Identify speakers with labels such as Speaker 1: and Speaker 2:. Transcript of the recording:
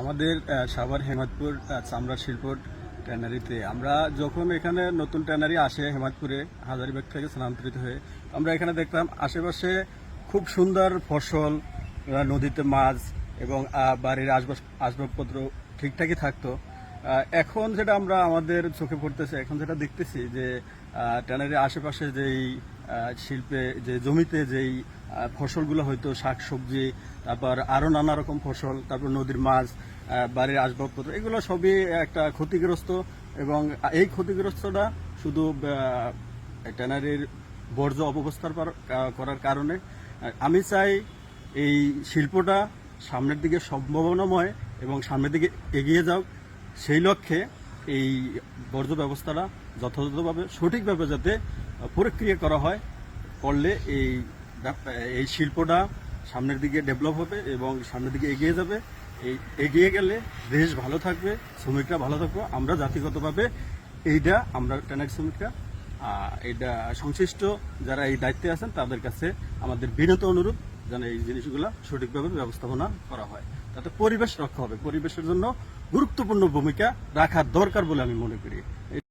Speaker 1: আমাদের সাভার হেমাদপুর চামড়া শিল্প ট্যানারিতে আমরা যখন এখানে নতুন ট্যানারি আসে হেমাদপুরে, হাজারিবাগ থেকে স্থানান্তরিত হয়ে, আমরা এখানে দেখলাম আশেপাশে খুব সুন্দর ফসল নদীতে মাছ এবং বাড়ির আসবাব আসবাবপত্র ঠিকঠাকই থাকতো। এখন যেটা আমরা আমাদের চোখে পড়তেছে, এখন যেটা দেখতেছি যে ট্যানারির আশেপাশে যেই শিল্পে, যে জমিতে যেই ফসলগুলো হয়তো শাক সবজি তারপর আরও নানা রকম ফসল, তারপর নদীর মাছ বাড়ির আসবাবপত্র, এগুলো সবই একটা ক্ষতিগ্রস্ত এবং এই ক্ষতিগ্রস্তটা শুধু ট্যানারির বর্জ্য অপব্যবস্থার করার কারণে। আমি চাই এই শিল্পটা সামনের দিকে সম্ভাবনাময় এবং সামনের দিকে এগিয়ে যাও সেই লক্ষ্যে এই বর্জ্য ব্যবস্থাটা যথাযথভাবে, সঠিকভাবে যাতে প্রক্রিয়া করা হয়, করলে এই এই শিল্পটা সামনের দিকে ডেভেলপ হবে এবং সামনের দিকে এগিয়ে যাবে। এই এগিয়ে গেলে দেশ ভালো থাকবে, শ্রমিকরা ভালো থাকবে। আমরা জাতিগতভাবে এইটা, আমরা ট্যানারি শ্রমিকরা এটা সংশ্লিষ্ট যারা এই দায়িত্বে আছেন, তাদের কাছে আমাদের বিনত অনুরোধ যেন এই জিনিসগুলো সঠিকভাবে ব্যবস্থাপনা করা হয়। তাতে পরিবেশ রক্ষা হবে। পরিবেশের জন্য গুরুত্বপূর্ণ ভূমিকা রাখা দরকার বলে আমি মনে করি।